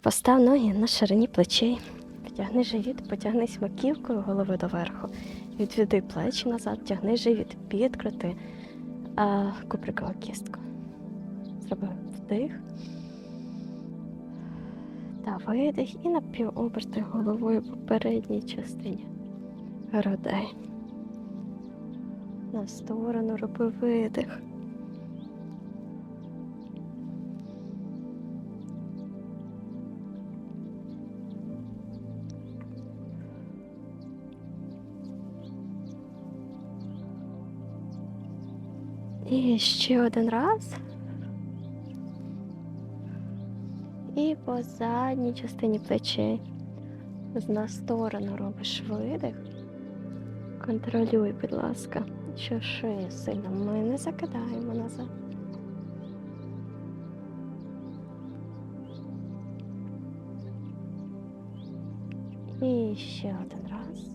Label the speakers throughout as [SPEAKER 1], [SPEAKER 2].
[SPEAKER 1] Постав ноги на ширині плечей. Потягни живіт, потягнись маківкою голови доверху. Відведи плечі назад, тягни живіт, підкрути а, куприкову кістку. Зроби вдих. Та видих і напівоберти головою по передній частині грудей. На сторону роби видих. І ще один раз. І по задній частині плечей. На сторону робиш видих. Контролюй, будь ласка, що шию сильно ми не закидаємо назад. І ще один раз.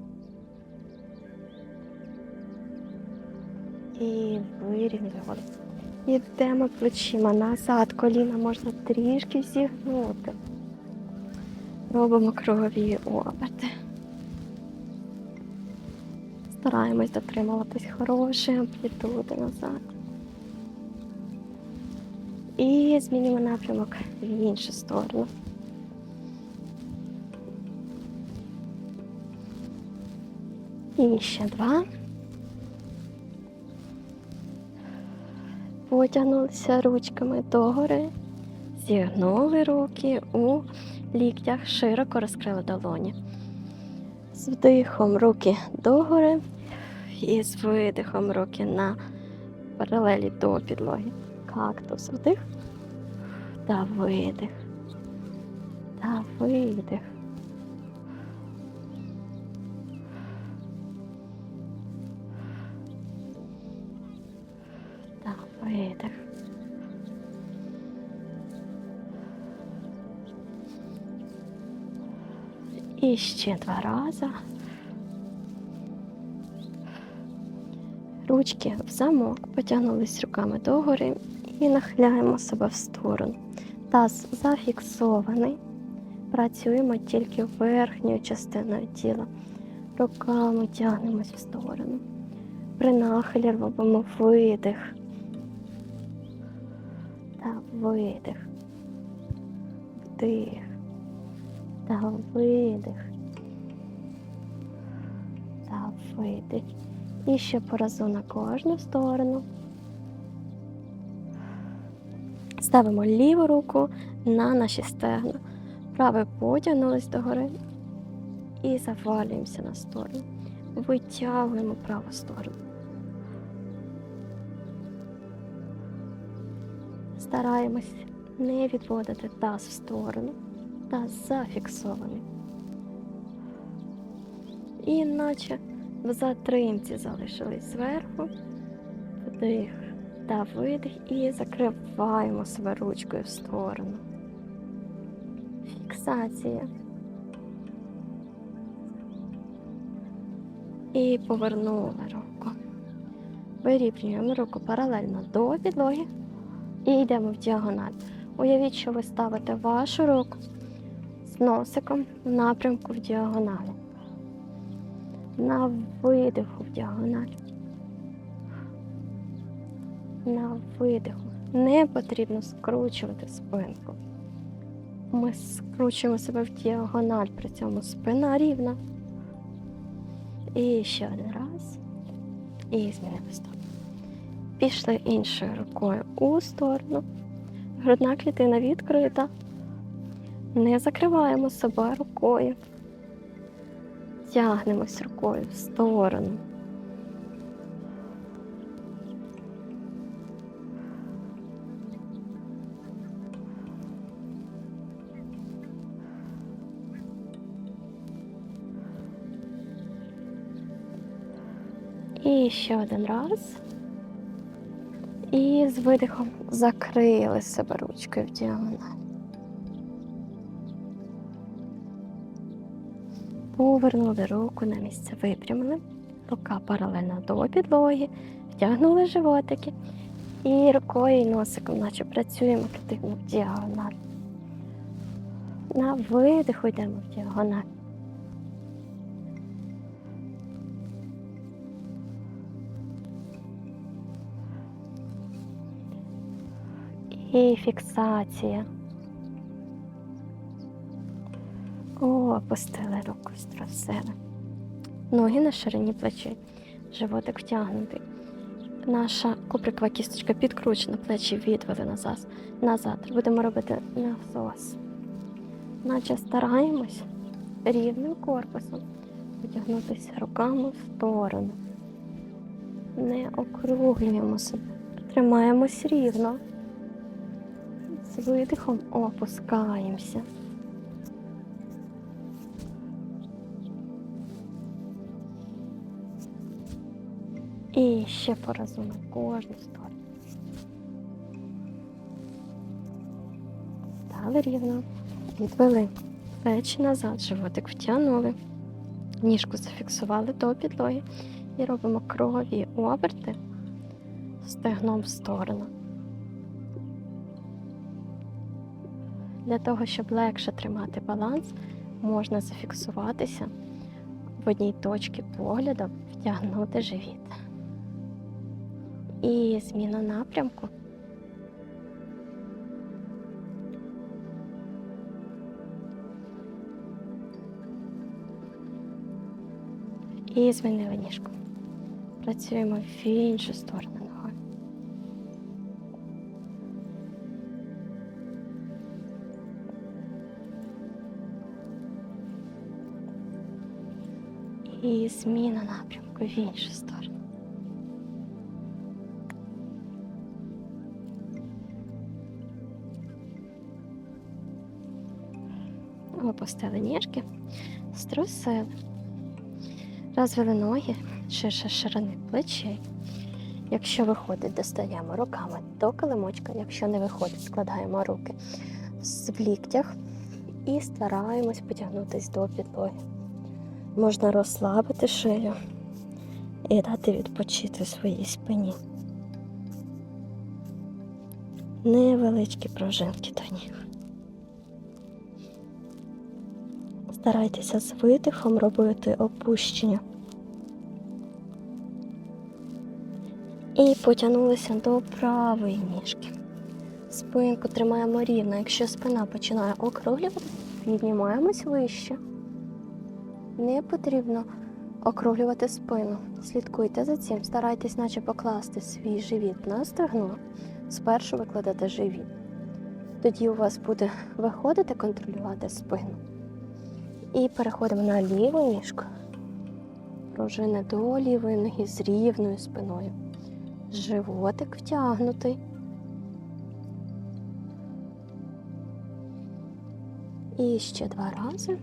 [SPEAKER 1] І вирівняй голову. Йдемо плечима назад, коліна можна трішки зігнути. Робимо кругові оберти. Стараємось дотримуватись хорошої амплітуди назад. І змінюємо напрямок в іншу сторону. І ще два. Потягнулися ручками догори, зігнули руки у ліктях, широко розкрили долоні. З вдихом руки догори і з видихом руки на паралелі до підлоги. Кактус вдих та видих. Та видих. Видих. І ще два рази. Ручки в замок, потягнулись руками догори і нахиляємо себе в сторону. Таз зафіксований. Працюємо тільки верхньою частиною тіла. Руками тягнемось в сторону. При нахилі робимо видих та видих. Вдих та видих. Та видих. І ще по разу на кожну сторону. Ставимо ліву руку на наші стегна. Праве потягнулись догори і завалюємося на сторону. Витягуємо праву сторону. Стараємось не відводити таз в сторону. Таз зафіксований. І наче в затримці залишились зверху. Вдих та видих і закриваємо себе ручкою в сторону. Фіксація. І повернули руку. Вирівнюємо руку паралельно до підлоги і йдемо в діагональ. Уявіть, що ви ставите вашу руку з носиком в напрямку в діагоналі. На видиху в діагональ. На видиху. Не потрібно скручувати спинку. Ми скручуємо себе в діагональ, при цьому спина рівна. І ще один раз. І змінили сторону. Пішли іншою рукою у сторону. Грудна клітина відкрита. Не закриваємо себе рукою. Тягнемось рукою в сторону. І ще один раз. І з видихом закрили себе ручкою в діагональ. Повернули руку на місце випрямили. Рука паралельно до підлоги, втягнули животики. І рукою і носиком, наче працюємо, протягнув діагональ. На видиху йдемо в діагональ. Фіксація. О, опустили руку, струсили. Ноги на ширині плечей. Животик втягнутий. Наша куприкова кісточка підкручена, плечі відвели назад. назад. Будемо робити насос. Наче стараємось рівним корпусом потягнутися руками в сторону. Не округлюємо себе. Тримаємось рівно. Видихом опускаємося. І ще по разу на кожну сторону. Стали рівно. Відвели плечі назад, животик втягнули. Ніжку зафіксували до підлоги і робимо кругові оберти стегном в сторону. Для того, щоб легше тримати баланс, можна зафіксуватися в одній точці поглядом, втягнути живіт. І зміна напрямку. І змінили ніжку. Працюємо в іншу сторону І зміна напрямку в іншу сторону. Опустили ніжки, струсили. Розвели ноги ширше ширини плечей. Якщо виходить, достаємо руками до килимочка. Якщо не виходить, складаємо руки в ліктях і стараємось потягнутися до підлоги. Можна розслабити шию і дати відпочити своїй спині. Невеличкі пружинки до ніг. Старайтеся з видихом робити опущення. І потягнулися до правої ніжки. Спинку тримаємо рівно. Якщо спина починає округлювати, піднімаємось вище. Не потрібно округлювати спину. Слідкуйте за цим. Старайтесь, наче покласти свій живіт на стегно. Спершу викладати живіт. Тоді у вас буде виходити контролювати спину. І переходимо на ліву ніжку. Пружини до лівої ноги з рівною спиною. Животик втягнутий. І ще два рази.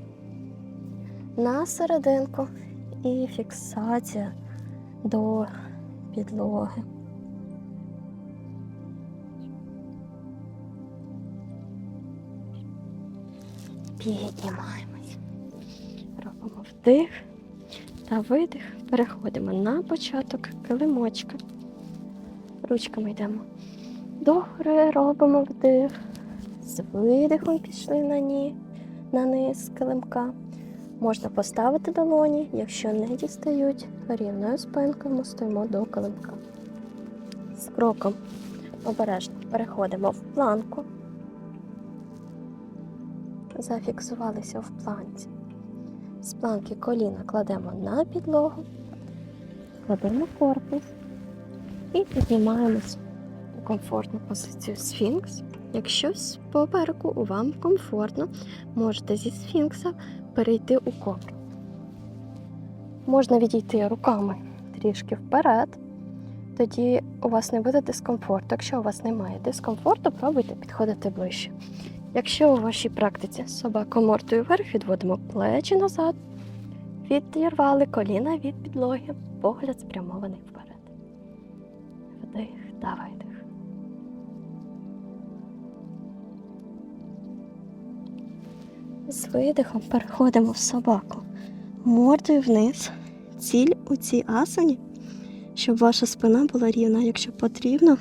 [SPEAKER 1] На серединку і фіксація до підлоги. Піднімаємось. Робимо вдих та видих. Переходимо на початок килимочка. Ручками йдемо догори, робимо вдих. З видихом пішли на ні, на низ килимка. Можна поставити долоні, якщо не дістають, рівною спинкою ми стоїмо до килимка. З кроком обережно переходимо в планку. Зафіксувалися в планці. З планки коліна кладемо на підлогу, кладемо корпус і піднімаємось у комфортну позицію сфінкс. Якщо з попереку вам комфортно, можете зі сфінкса перейти у кобру. Можна відійти руками трішки вперед, тоді у вас не буде дискомфорту. Якщо у вас немає дискомфорту, пробуйте підходити ближче. Якщо у вашій практиці собака мордою вверх, відводимо плечі назад, відірвали коліна від підлоги, погляд спрямований вперед. Вдих та З видихом переходимо в собаку. Мордою вниз. Ціль у цій асані, щоб ваша спина була рівна. Якщо потрібно,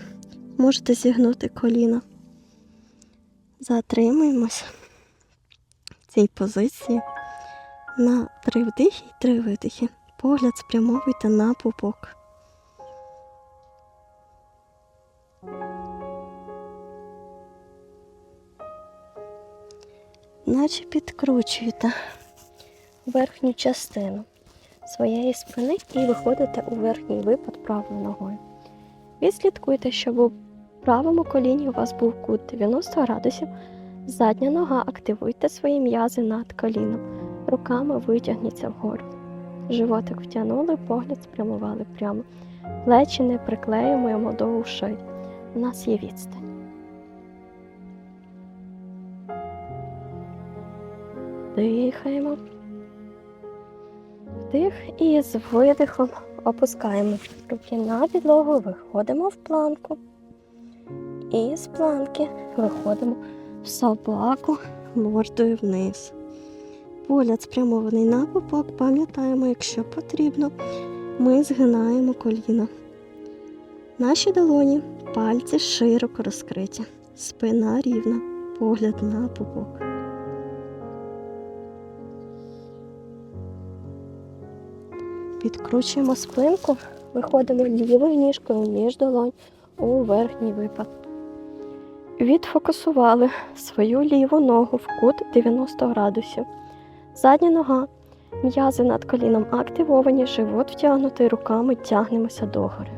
[SPEAKER 1] можете зігнути коліна. Затримуємось. в цій позиції на три вдихи і три видихи. Погляд спрямовуйте на пупок. Наче підкручуєте верхню частину своєї спини і виходите у верхній випад правою ногою. Відслідкуйте, щоб у правому коліні у вас був кут 90 градусів. Задня нога активуйте свої м'язи над коліном. Руками витягніться вгору. Животик втягнули, погляд спрямували прямо. Плечі не приклеюємо до ушей. У нас є відстань. Дихаємо. Вдих і з видихом опускаємо руки на підлогу, виходимо в планку. І з планки виходимо в собаку мордою вниз. Погляд спрямований на попок, пам'ятаємо, якщо потрібно, ми згинаємо коліна. Наші долоні, пальці широко розкриті, спина рівна, погляд на попок. Підкручуємо спинку, виходимо лівою ніжкою між долонь у верхній випад. Відфокусували свою ліву ногу в кут 90 градусів. Задня нога, м'язи над коліном активовані, живот втягнутий, руками тягнемося догори.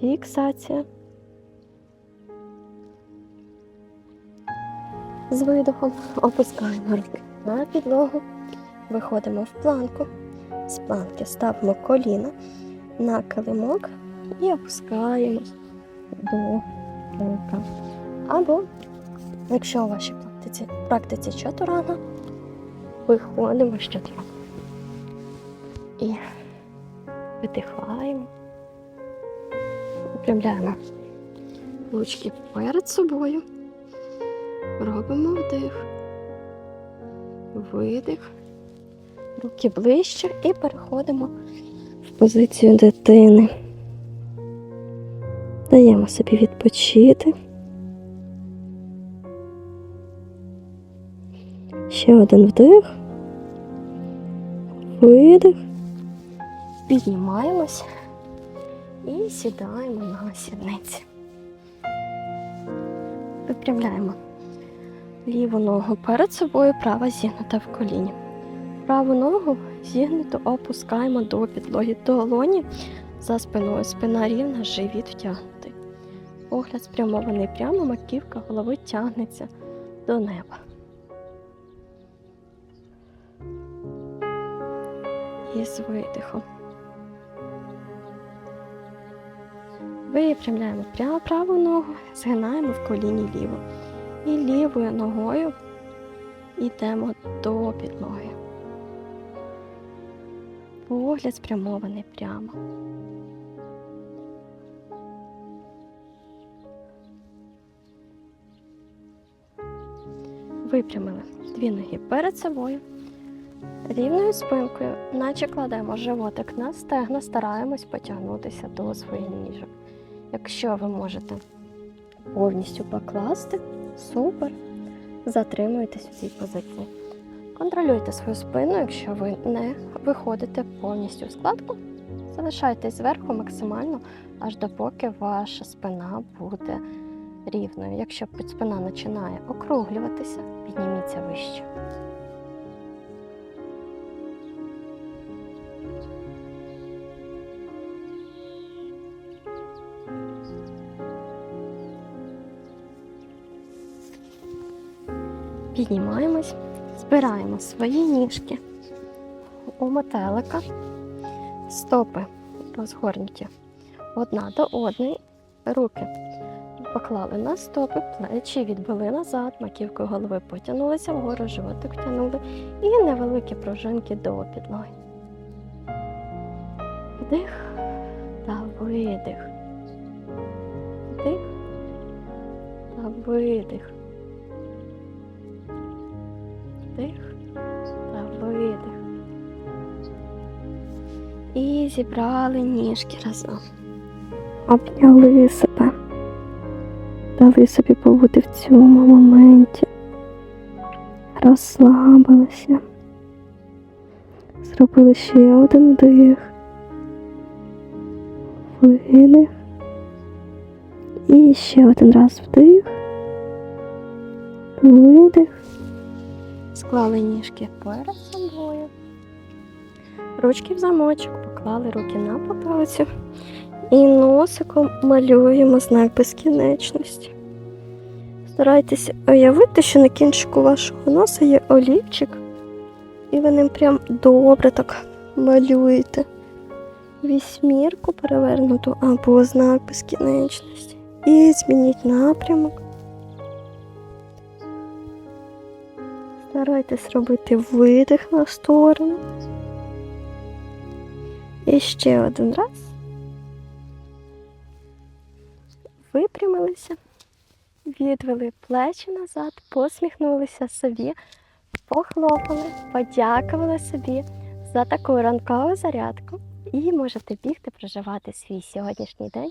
[SPEAKER 1] Фіксація. З видохом опускаємо руки на підлогу, виходимо в планку. З планки ставимо коліна на килимок і опускаємось до килимка. Або, якщо у вашій практиці, практиці чатурана, виходимо з чатурана. І видихаємо, випрямляємо ручки перед собою, робимо вдих, видих руки ближче і переходимо в позицію дитини. Даємо собі відпочити. Ще один вдих, видих, піднімаємось і сідаємо на сідниці. Випрямляємо ліву ногу перед собою, права зігнута в коліні. Праву ногу зігнуто опускаємо до підлоги долоні за спиною. Спина рівна, живіт втягнутий. Погляд спрямований прямо, маківка голови тягнеться до неба. І з видихом. Випрямляємо прямо праву ногу, згинаємо в коліні ліву. І лівою ногою йдемо до підлоги. Погляд спрямований прямо. Випрямили дві ноги перед собою. Рівною спинкою, наче кладемо животик на стегна, стараємось потягнутися до своїх ніжок. Якщо ви можете повністю покласти, супер. Затримуйтесь у цій позиції. Контролюйте свою спину, якщо ви не виходите повністю в складку. Залишайтесь зверху максимально, аж допоки ваша спина буде рівною. Якщо спина починає округлюватися, підніміться вище. Піднімаємось, збираємо свої ніжки у метелика, стопи розгорнуті одна до одної, руки поклали на стопи, плечі відбили назад, маківкою голови потягнулися вгору, животик втягнули і невеликі пружинки до підлоги. Вдих та видих. Вдих та видих. Вдих та видих. І зібрали ніжки разом. Обняли себе. Дали собі побути в цьому моменті. розслабилися. Зробили ще один дих. Видих. І ще один раз вдих. Склали ніжки перед собою. Ручки в замочок, поклали руки на потилицю. І носиком малюємо знак безкінечності. Старайтеся уявити, що на кінчику вашого носа є олівчик, і ви ним прям добре так малюєте вісьмірку перевернуту або знак безкінечності. І змініть напрямок. Старайтесь робити видих на сторону. І ще один раз. Випрямилися, відвели плечі назад, посміхнулися собі, похлопали, подякували собі за таку ранкову зарядку. І можете бігти проживати свій сьогоднішній день